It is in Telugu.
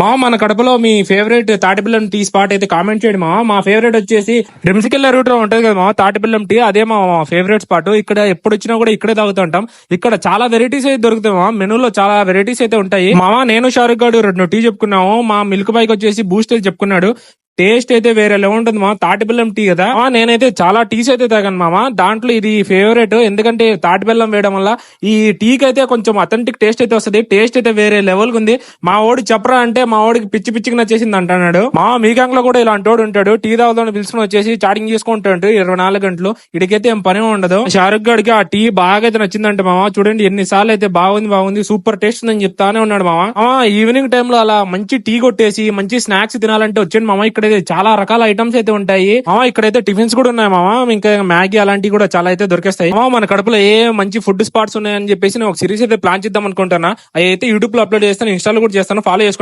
మా మన కడపలో మీ ఫేవరెట్ తాటిబిల్లం టీ స్పాట్ అయితే కామెంట్ చేయండి మా. మా ఫేవరెట్ వచ్చేసి రిమ్సికెళ్ళ రూట్లో ఉంటుంది కదా మా తాటిబిల్లం టీ అదే మా ఫేవరెట్ స్పాట్ ఇక్కడ ఎప్పుడు వచ్చినా కూడా ఇక్కడే తాగుతుంటాం ఇక్కడ చాలా వెరైటీస్ అయితే దొరుకుతాయి మా. మెనూలో చాలా వెరైటీస్ అయితే ఉంటాయి. మామ నేను షారుఖ్ గారు రెండు టీ చెప్పుకున్నాము. మా మిల్క్ బైక్ వచ్చేసి బూస్టర్ చెప్పుకున్నాడు. టేస్ట్ అయితే వేరే లెవెల్ ఉంటుంది మా తాటి బెల్లం టీ కదా. నేనైతే చాలా టీస్ అయితే తాగాను మామ. దాంట్లో ఇది ఫేవరెట్ ఎందుకంటే తాటి బెల్లం వేయడం వల్ల ఈ టీకి అయితే కొంచెం అథెంటిక్ టేస్ట్ అయితే వస్తుంది. టేస్ట్ అయితే వేరే లెవెల్ ఉంది. మా ఓడి చెప్పరా అంటే మా ఓడికి పిచ్చి పిచ్చికి నచ్చేసింది అంటున్నాడు. మా మీకాంగ్లో కూడా ఇలాంటి వాడు ఉంటాడు. టీ తాగుదామని పిలుచుకుని వచ్చేసి చాటింగ్ చేసుకుంటాడు ఇరవై నాలుగు గంటలు. ఇడికైతే ఏం పని ఉండదు. షారుఖ్ గడికి ఆ టీ బాగా అయితే నచ్చిందంట మామ. చూడండి ఎన్ని సార్లు అయితే బాగుంది బాగుంది సూపర్ టేస్ట్ ఉందని చెప్తానే ఉన్నాడు మామ. ఈవినింగ్ టైంలో అలా మంచి టీ కొట్టేసి మంచి స్నాక్స్ తినాలంటే వచ్చాడు మామ. ఇక్కడ ఇక్కడ చాలా రకాల ఐటమ్స్ అయితే ఉంటాయి. మామ ఇక్కడైతే టిఫిన్స్ కూడా ఉన్నాయి మామ ఇంకా మ్యాగీ అలాంటివి కూడా చాలా అయితే దొరికేస్తాయి. మామ మన కడుపులో ఏ మంచి ఫుడ్ స్పాట్స్ ఉన్నాయని చెప్పేసి నేను ఒక సిరీస్ అయితే ప్లాన్ చేద్దాం అనుకుంటున్నా. అవి అయితే యూట్యూబ్లో అప్లోడ్ చేస్తాను ఇన్స్టాలో కూడా చేస్తాను ఫాలో చేసుకున్నాను